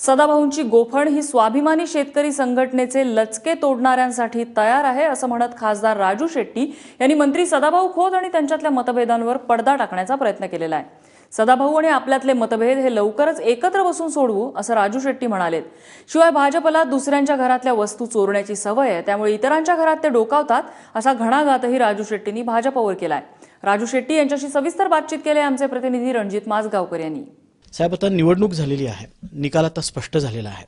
सदाभाऊंची गोफण ही स्वाभिमानी शेतकरी संघटनेचे लचके तोडणाऱ्यांसाठी तयार आहे असं म्हणत खासदार राजू शेट्टी यांनी मंत्री सदाभाऊ खोत आणि त्यांच्यातल्या मतभेदांवर पडदा टाकण्याचा प्रयत्न केलेला आहे. सदाभाऊ आणि आपल्यातले मतभेद हे लवकरच एकत्र बसून सोडवू असं राजू शेट्टी म्हणालेत. शिवाय भाजपला दुसऱ्यांच्या घरातल्या वस्तू चोरण्याची सवय आहे त्यामुळे इतरांच्या घरात ते डोकावतात असा घणाघातही राजू शेट्टींनी भाजपवर केलाय. राजू शेट्टी यांच्याशी सविस्तर बातचीत केली आमचे प्रतिनिधी रणजित माजगावकर यांनी. साहेब आता निवडणूक झालेली आहे. निकाल आता स्पष्ट झालेला आहे.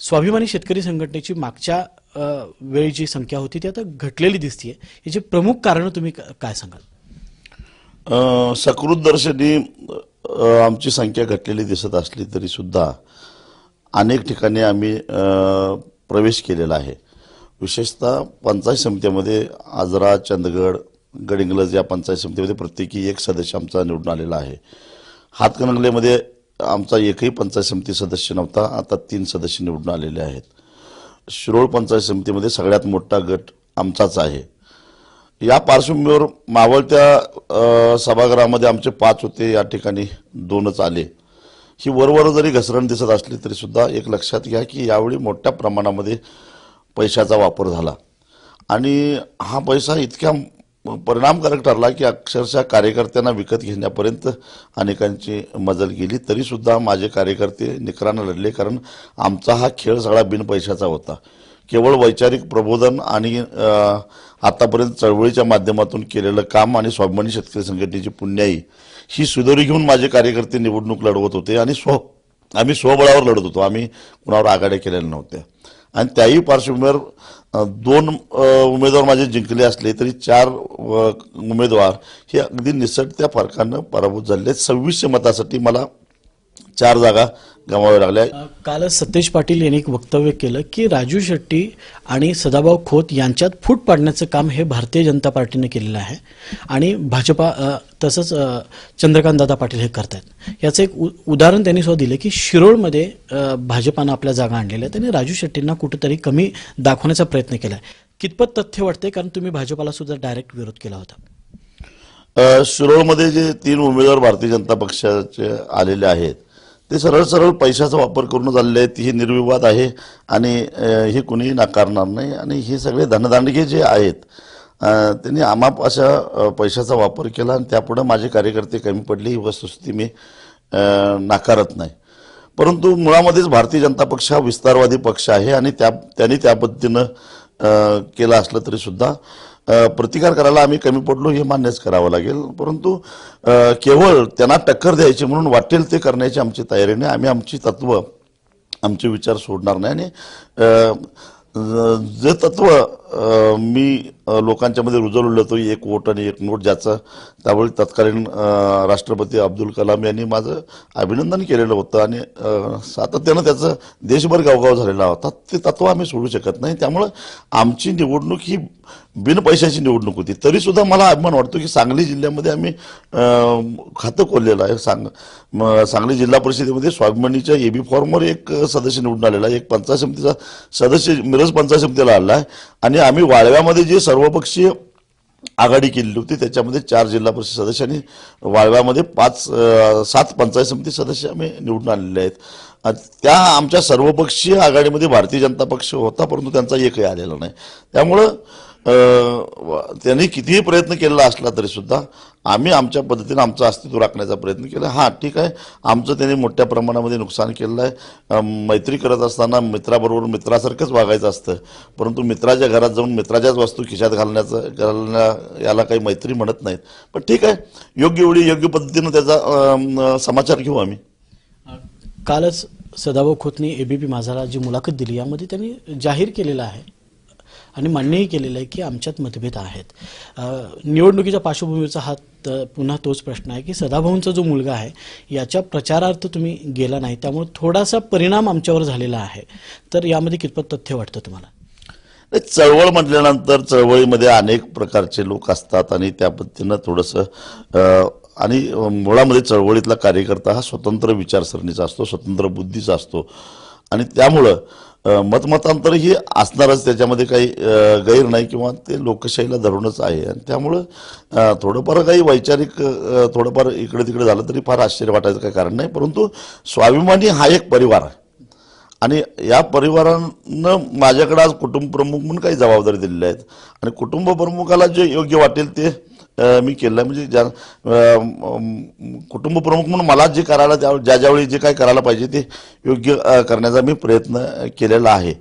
स्वाभिमानी शेतकरी संघटनेची मागच्या वेळी जी संख्या होती ती आता घटलेली दिसतीये. याची प्रमुख कारणं तुम्ही काय सांगाल? अ, सकृत दर्शनी आमची संख्या घटलेली दिसत असली तरी सुद्धा अनेक ठिकाणी आम्ही प्रवेश केलेला आहे. विशेषतः पंचायत समितीमध्ये आजरा चंदगड गडिंगलज या पंचायत समितीमध्ये प्रत्येकी एक सदस्य आमचा निवडून आलेला आहे. हातकणंगलेमध्ये आमचा एकही पंचायत समिती सदस्य नव्हता. आता तीन सदस्य निवडून आलेले आहेत. शिरोळ पंचायत समितीमध्ये सगळ्यात मोठा गट आमचाच आहे. या पार्श्वभूमीवर मावळत्या सभागृहामध्ये आमचे पाच होते. या ठिकाणी दोनच आले. ही वरवर जरी घसरण दिसत असली तरीसुद्धा एक लक्षात घ्या की यावेळी मोठ्या प्रमाणामध्ये पैशाचा वापर झाला. आणि हा पैसा इतक्या परिणामकारक ठरला की अक्षरशः कार्यकर्त्यांना विकत घेण्यापर्यंत अनेकांची मजल गेली. तरीसुद्धा माझे कार्यकर्ते निकरानं लढले कारण आमचा हा खेळ सगळा बिनपैशाचा होता. केवळ वैचारिक प्रबोधन आणि आतापर्यंत चळवळीच्या माध्यमातून केलेलं काम आणि स्वाभिमानी शेतकरी संघटनेची पुण्याई ही सुदोरी घेऊन माझे कार्यकर्ते निवडणूक लढवत होते आणि स्व आम्ही स्वबळावर लढत होतो. आम्ही कुणावर आघाड्या केलेल्या नव्हत्या. आणि त्याही पार्श्वभूमीवर दोन उमेदवार माझे जिंकले असले तरी चार उमेदवार हे अगदी निसटत्या फरकानं पराभूत झाले आहेत. सव्वीसशे मतासाठी मला चार जागा गमाव्या लागल्या अ, कालच सतेज पाटील यांनी एक वक्तव्य केलं की राजू शेट्टी आणि सदाभाऊ खोत यांच्यात फूट पाडण्याचं काम हे भारतीय जनता पार्टीने केलेलं आहे. आणि भाजपा तसंच अ, चंद्रकांतदादा पाटील हे करतायत. याचं एक उदाहरण त्यांनी सुद्धा दिलं की शिरोळमध्ये भाजपानं आपल्या जागा आणलेल्या आहेत आणि राजू शेट्टींना कुठेतरी कमी दाखवण्याचा प्रयत्न केला आहे कितपत तथ्य वाटते कारण तुम्ही भाजपाला सुद्धा डायरेक्ट विरोध केला होता. शिरोळमध्ये जे तीन उमेदवार भारतीय जनता पक्षाचे आलेले आहेत ते सरळ सरळ पैशाचा वापर करून झालेले आहेत हे निर्विवाद आहे आणि हे कुणीही नाकारणार नाही. आणि हे सगळे धनदांडगे जे आहेत त्यांनी आमाप अशा पैशाचा वापर केला आणि त्यापुढं माझे कार्यकर्ते कमी पडले ही वस्तुस्थिती मी नाकारत नाही. परंतु मुळामध्येच भारतीय जनता पक्ष हा विस्तारवादी पक्ष आहे आणि त्या त्यांनी त्या पद्धतीनं केलं असलं तरीसुद्धा प्रतिकार करायला आम्ही कमी पडलो हे मान्यच करावं लागेल. परंतु केवळ त्यांना टक्कर द्यायची म्हणून वाटेल ते करण्याची आमची तयारी नाही. आम्ही आमची तत्व आमचे विचार सोडणार नाही. आणि जे तत्व मी लोकांच्यामध्ये लोकांच्या मध्ये रुजवलेलं होतं एक वोट आणि एक नोट ज्याचं. त्यावेळी तत्कालीन राष्ट्रपती अब्दुल कलाम यांनी माझं अभिनंदन केलेलं होतं आणि सातत्यानं त्याचं देशभर गावगाव झालेला होता. ते तत्व आम्ही सोडू शकत नाही. त्यामुळं आमची निवडणूक ही बिनपैशाची निवडणूक होती. तरी सुद्धा मला अभिमान वाटतो की सांगली जिल्ह्यामध्ये आम्ही खातं खोललेलं आहे. सांग म- सांगली जिल्हा परिषदेमध्ये स्वाभिमानीच्या एबी फॉर्मवर एक सदस्य निवडून आलेला आहे. एक पंचायत समितीचा सदस्य मिरज पंचायत समितीला आला आहे. आणि आम्ही वाळव्यामध्ये जे सर्वपक्षीय आघाडी केलेली होती त्याच्यामध्ये चार जिल्हा परिषद सदस्य आणि वाळव्यामध्ये पाच सात पंचायत समिती सदस्य आम्ही निवडून आलेले आहेत. त्या आमच्या सर्वपक्षीय आघाडीमध्ये भारतीय जनता पक्ष होता परंतु त्यांचा एकही आलेला नाही. त्यामुळं त्यांनी कितीही प्रयत्न केलेला असला तरी सुद्धा आम्ही आमच्या पद्धतीने आमचं अस्तित्व राखण्याचा प्रयत्न केला. हां ठीक आहे. आमचं त्यांनी मोठ्या प्रमाणामध्ये नुकसान केलेलं आहे. मैत्री करत असताना मित्राबरोबर मित्रासारखंच वागायचं असतं. परंतु मित्राच्या घरात जाऊन मित्राच्याच वस्तू खिशात घालण्याचं घालण्या याला काही मैत्री म्हणत नाहीत. पण ठीक आहे. योग्य वेळी योग्य पद्धतीनं त्याचा समाचार घेऊ आम्ही. कालच सदाभाऊ खोतनी एबीपी माझाला जी मुलाखत दिली यामध्ये त्यांनी जाहीर केलेलं आहे. आणि मान्यही केलेलं आहे की आमच्यात मतभेद आहेत. निवडणुकीच्या पार्श्वभूमीचा हा पुन्हा तोच प्रश्न आहे की सदाभाऊंचा जो मुलगा आहे याच्या प्रचारार्थ तुम्ही गेला नाही त्यामुळे थोडासा परिणाम आमच्यावर झालेला आहे. तर यामध्ये कितपत तथ्य वाटतं तुम्हाला? चळवळ म्हटल्यानंतर चळवळीमध्ये अनेक प्रकारचे लोक असतात आणि त्या पद्धतीनं थोडंसं आणि मुळामध्ये चळवळीतला कार्यकर्ता हा स्वतंत्र विचारसरणीचा असतो स्वतंत्र बुद्धीचा असतो. आणि त्यामुळं मतमतांतर ही असणारच त्याच्यामध्ये काही गैर नाही किंवा ते लोकशाहीला धरूनच आहे. आणि त्यामुळं थोडंफार काही वैचारिक थोडंफार इकडे तिकडे झालं तरी फार आश्चर्य वाटायचं काही कारण नाही. परंतु स्वाभिमानी हा एक परिवार आहे. आणि या परिवारानं माझ्याकडे आज कुटुंब प्रमुख म्हणून काही जबाबदारी दिलेल्या आहेत. आणि कुटुंब प्रमुखाला जे योग्य वाटेल ते मी केलं. म्हणजे ज्या कुटुंब प्रमुख म्हणून मला जे करायला त्या ज्या ज्यावेळी जे काय करायला पाहिजे ते योग्य करण्याचा मी प्रयत्न केलेला आहे.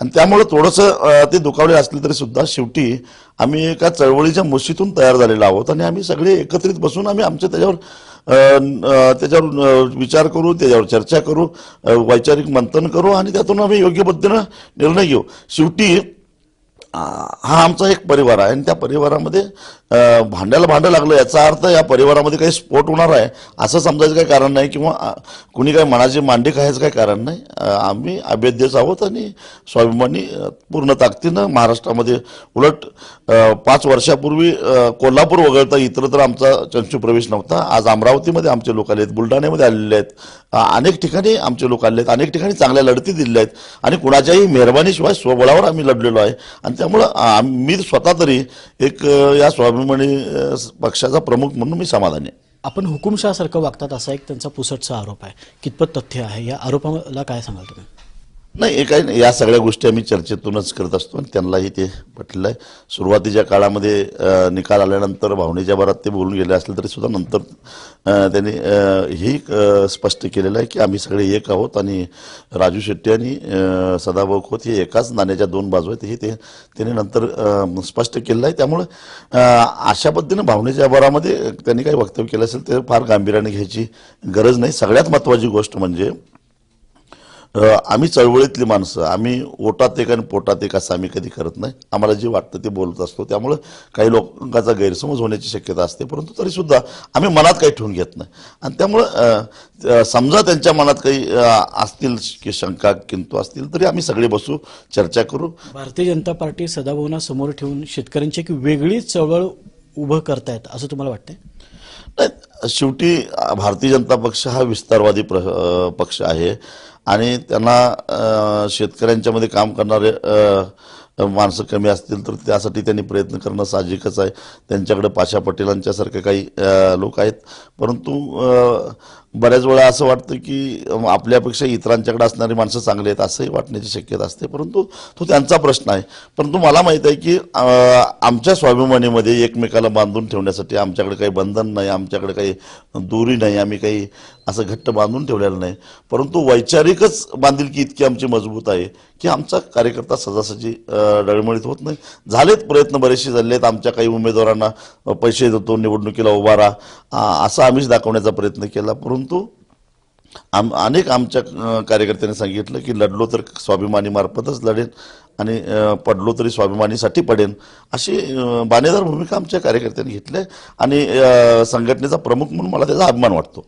आणि त्यामुळे थोडंसं ते दुखावले असले तरी सुद्धा शेवटी आम्ही एका चळवळीच्या मुशीतून तयार झालेलो आहोत आणि आम्ही सगळे एकत्रित बसून आम्ही आमच्या त्याच्यावर त्याच्यावर विचार करू त्याच्यावर चर्चा करू वैचारिक मंथन करू आणि त्यातून आम्ही योग्य पद्धतीनं निर्णय घेऊ. शेवटी हा आमचा एक परिवार आहे. आणि त्या परिवारामध्ये भांड्याला भांडं लागलं याचा अर्थ या परिवारामध्ये काही स्फोट होणार आहे असं समजायचं काही कारण नाही किंवा कुणी काही मनाची मांडी खायचं काही कारण नाही. आम्ही अभेद्यच आहोत आणि स्वाभिमानी पूर्ण ताकदीनं महाराष्ट्रामध्ये उलट पाच वर्षापूर्वी कोल्हापूर वगळता इतरत्र आमचा चंचू प्रवेश नव्हता. आज अमरावतीमध्ये आमचे लोक आले आहेत बुलढाण्यामध्ये आलेले आहेत. अनेक ठिकाणी आमचे लोक आले आहेत अनेक ठिकाणी चांगल्या लढती दिलेल्या आहेत. आणि कुणाच्याही मेहरबानीशिवाय स्वबळावर आम्ही लढलेलो आहे. आणि त्यामुळं मी स्वतः तरी एक या स्वाभिमानी पक्षाचा प्रमुख म्हणून मी समाधानी आहे. आपण हुकुमशहासारखं वागतात असा एक त्यांचा पुसटचा आरोप आहे. कितपत तथ्य आहे? या आरोपाला काय सांगाल तुम्ही? नाही काही नाही. या सगळ्या गोष्टी आम्ही चर्चेतूनच करत असतो आणि त्यांनाही ते पटलेलं आहे सुरुवातीच्या काळामध्ये निकाल आल्यानंतर भावनेच्या भरात ते बोलून गेले असले तरी सुद्धा नंतर त्यांनी अ, हेही स्पष्ट केलेलं आहे की आम्ही सगळे एक आहोत आणि राजू शेट्टी आणि सदाभाऊ खोत हे एकाच नाण्याच्या दोन बाजू आहेत. हे ते त्यांनी नंतर स्पष्ट केलेलं आहे. त्यामुळे अशा पद्धतीनं भावनेच्या भरामध्ये त्यांनी काही वक्तव्य केलं असेल ते फार गांभीर्याने घ्यायची गरज नाही. सगळ्यात महत्त्वाची गोष्ट म्हणजे आम्ही चळवळीतली माणसं. आम्ही ओटात एक आणि पोटात एक असं आम्ही कधी करत नाही. आम्हाला जे वाटतं ते बोलत असतो. त्यामुळं काही लोकांचा गैरसमज होण्याची शक्यता असते. परंतु तरी सुद्धा आम्ही मनात काही ठेवून घेत नाही. आणि त्यामुळं समजा त्यांच्या मनात काही असतील की शंका किंतु असतील तरी आम्ही सगळे बसू चर्चा करू. भारतीय जनता पार्टी सदाभावना समोर ठेवून शेतकऱ्यांची एक वेगळी चळवळ उभं करतायत असं तुम्हाला वाटतंय? शेवटी भारतीय जनता पक्ष हा विस्तारवादी प्र पक्ष आहे. आणि त्यांना शेतकऱ्यांच्यामध्ये काम करणारे माणसं कमी असतील तर त्यासाठी त्यांनी प्रयत्न करणं साहजिकच आहे. त्यांच्याकडे पाशा पटेलांच्यासारखे काही लोक आहेत. परंतु बऱ्याच वेळा असं वाटतं की आपल्यापेक्षा इतरांच्याकडे असणारी माणसं चांगली आहेत असंही वाटण्याची शक्यता असते. परंतु तो त्यांचा प्रश्न आहे. परंतु मला माहीत आहे की आमच्या स्वाभिमानीमध्ये एकमेकाला बांधून ठेवण्यासाठी आमच्याकडे काही बंधन नाही आमच्याकडे काही दोरी नाही आम्ही काही असं घट्ट बांधून ठेवलेलं नाही. परंतु वैचारिकच बांधिलकी इतकी आमची मजबूत आहे की आमचा कार्यकर्ता सजासजी डळमळीत होत नाही. झालेत प्रयत्न बरेचसे झाले आहेत आमच्या काही उमेदवारांना पैसे देतो निवडणुकीला उभा राहा असं आम्हीच दाखवण्याचा प्रयत्न केला. परंतु परंतु आम अनेक आमच्या कार्यकर्त्यांनी सांगितलं की लढलो तर स्वाभिमानी मार्फतच लढेन आणि पडलो तरी स्वाभिमानीसाठी पडेन. अशी बाणेदार भूमिका आमच्या कार्यकर्त्यांनी घेतली आणि संघटनेचा प्रमुख म्हणून मला त्याचा अभिमान वाटतो.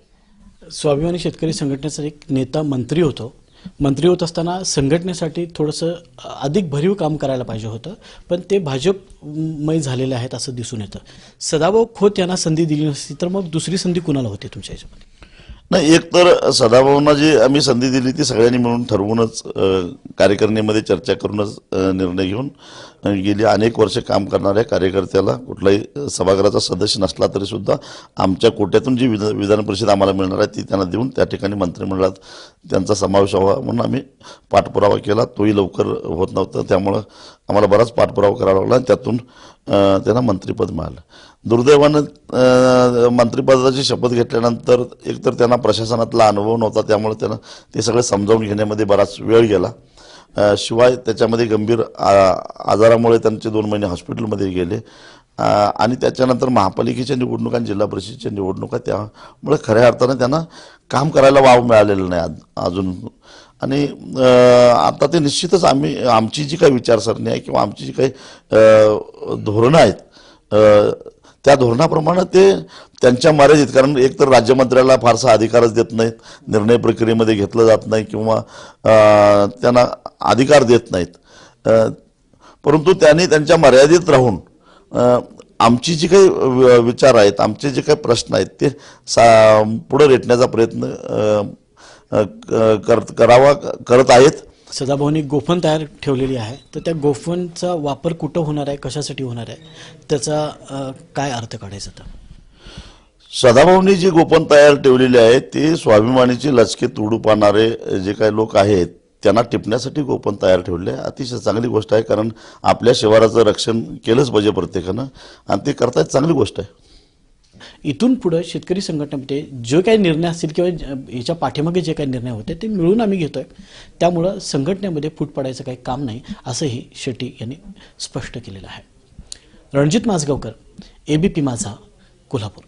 स्वाभिमानी शेतकरी संघटनेचा एक नेता मंत्री होतो. मंत्री होत असताना संघटनेसाठी थोडंसं अधिक भरीव काम करायला पाहिजे होतं पण ते भाजपमय झालेले आहेत असं दिसून येतं. सदाभाऊ खोत यांना संधी दिली नसती तर मग दुसरी संधी कुणाला होती तुमच्या याच्यामध्ये? नाही एक तर सदाभाऊंना जी आम्ही संधी दिली ती सगळ्यांनी मिळून ठरवूनच कार्यकारिणीमध्ये चर्चा करूनच निर्णय घेऊन गेली अनेक वर्ष काम करणाऱ्या कार्यकर्त्याला कुठलाही सभागृहाचा सदस्य नसला तरी सुद्धा आमच्या कोट्यातून जी विधान विधान परिषद आम्हाला मिळणार आहे ती त्यांना देऊन त्या ठिकाणी मंत्रिमंडळात त्यांचा समावेश व्हावा म्हणून आम्ही पाठपुरावा केला. तोही लवकर होत नव्हता. त्यामुळं आम्हाला बराच पाठपुरावा करावा लागला आणि त्यातून त्यांना मंत्रिपद मिळालं. दुर्दैवानं मंत्रिपदाची शपथ घेतल्यानंतर एकतर त्यांना प्रशासनातला अनुभव नव्हता त्यामुळे त्यांना ते सगळं समजावून घेण्यामध्ये बराच वेळ गेला. शिवाय त्याच्यामध्ये गंभीर आ- आजारामुळे त्यांचे दोन महिने हॉस्पिटलमध्ये गेले. आणि त्याच्यानंतर महापालिकेच्या निवडणुका आणि जिल्हा परिषदेच्या निवडणुका त्यामुळे खऱ्या अर्थानं त्यांना काम करायला वाव मिळालेलं नाही आज- अजून. आणि आता ते निश्चितच आम्ही आमची जी काही विचारसरणी आहे किंवा आमची जी काही धोरणं आहेत त्या धोरणाप्रमाणे ते त्यांच्या मर्यादित कारण एकतर राज्यमंत्र्याला फारसा अधिकारच देत नाहीत निर्णय प्रक्रियेमध्ये घेतलं जात नाही किंवा त्यांना अधिकार देत नाहीत. परंतु त्यांनी त्यांच्या मर्यादित राहून आमची जी काही विचार आहेत आमचे जे काही प्रश्न आहेत ते सा पुढं रेटण्याचा प्रयत्न कर- करावा करत आहेत. सदाभाऊनी गोफन तयार ठेवलेली आहे. तर त्या गोफनचा वापर कुठं होणार आहे कशासाठी होणार आहे त्याचा काय अर्थ काढायचा तर सदाभाऊंनी जी गोपन तयार ठेवलेली आहे ते स्वाभिमानीची लचके तोडू पाहणारे जे काही लोक आहेत त्यांना टिपण्यासाठी गोपन तयार ठेवले आहे. अतिशय चांगली गोष्ट आहे कारण आपल्या शिवाराचं रक्षण केलंच पाहिजे प्रत्येकानं आणि ते करतायत चांगली गोष्ट आहे. इथून पुढे शेतकरी संघटनेमध्ये जे काही निर्णय असतील किंवा याच्या पाठीमागे जे काही निर्णय होते ते मिळून आम्ही घेतोय. त्यामुळं संघटनेमध्ये फूट पडायचं काही काम नाही असंही शेट्टी यांनी स्पष्ट केलेलं आहे. रणजित माजगावकर एबीपी माझा कोल्हापूर.